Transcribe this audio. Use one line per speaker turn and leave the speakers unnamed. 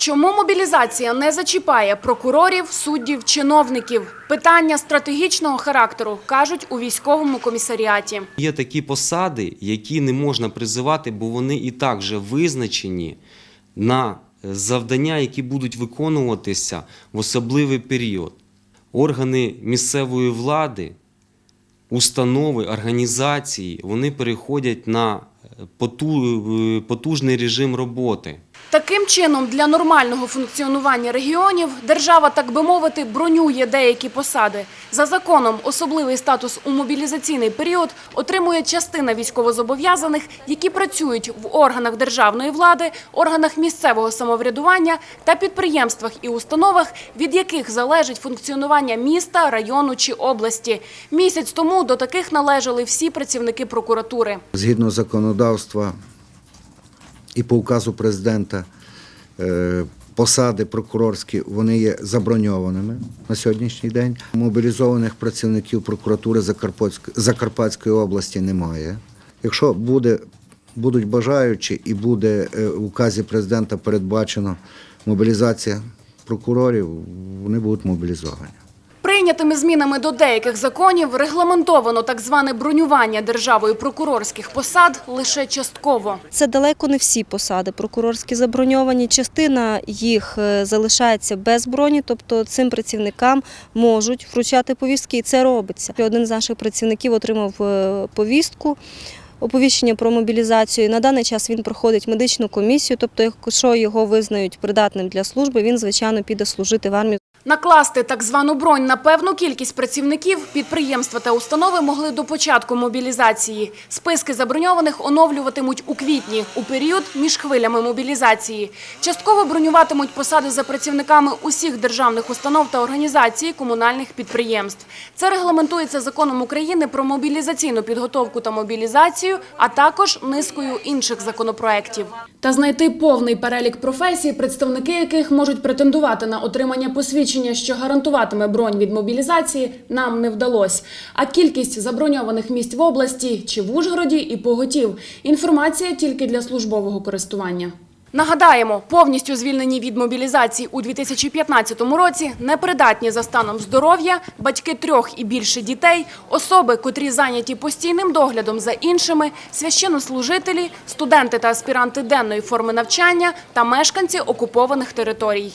Чому мобілізація не зачіпає прокурорів, суддів, чиновників? Питання стратегічного характеру, кажуть у військовому комісаріаті.
Є такі посади, які не можна призивати, бо вони і так вже визначені на завдання, які будуть виконуватися в особливий період. Органи місцевої влади, установи, організації, вони переходять на е, потужний режим роботи.
Таким чином, для нормального функціонування регіонів держава, так би мовити, бронює деякі посади. За законом особливий статус у мобілізаційний період отримує частина військовозобов'язаних, які працюють в органах державної влади, органах місцевого самоврядування та підприємствах і установах, від яких залежить функціонування міста, району чи області. Місяць тому до таких належали всі працівники прокуратури.
Згідно законодавства і по указу президента, е, посади прокурорські вони є заброньованими на сьогоднішній день. Мобілізованих працівників прокуратури Закарпатської області немає. Якщо буде, будуть бажаючі і буде е, в указі президента передбачено мобілізація прокурорів, вони будуть мобілізовані.
Прийнятими змінами до деяких законів регламентовано так зване бронювання державою прокурорських посад лише частково.
Це далеко не всі посади прокурорські заброньовані. Частина їх е, залишається без броні, тобто цим працівникам можуть вручати повістки, і це робиться. Один з наших працівників отримав е, повістку. Оповіщення про мобілізацію. На даний час він проходить медичну комісію, тобто, якщо його визнають придатним для служби, він звичайно піде служити в армію.
Накласти так звану бронь на певну кількість працівників підприємства та установи могли до початку мобілізації. Списки заброньованих оновлюватимуть у квітні, у період між хвилями мобілізації. Частково бронюватимуть посади за працівниками усіх державних установ та організацій комунальних підприємств. Це регламентується законом України про мобілізаційну підготовку та мобілізацію, а також низкою інших законопроєктів. Та знайти повний перелік професій, представники яких можуть претендувати на отримання посвідчення, що гарантуватиме бронь від мобілізації, нам не вдалося. А кількість заброньованих місць в області чи в Ужгороді і поготів. Інформація тільки для службового користування. Нагадаємо, повністю звільнені від мобілізації у 2015 році, непридатні за станом здоров'я, батьки трьох і більше дітей, особи, котрі зайняті постійним доглядом за іншими, священнослужителі, студенти та аспіранти денної форми навчання та мешканці окупованих територій.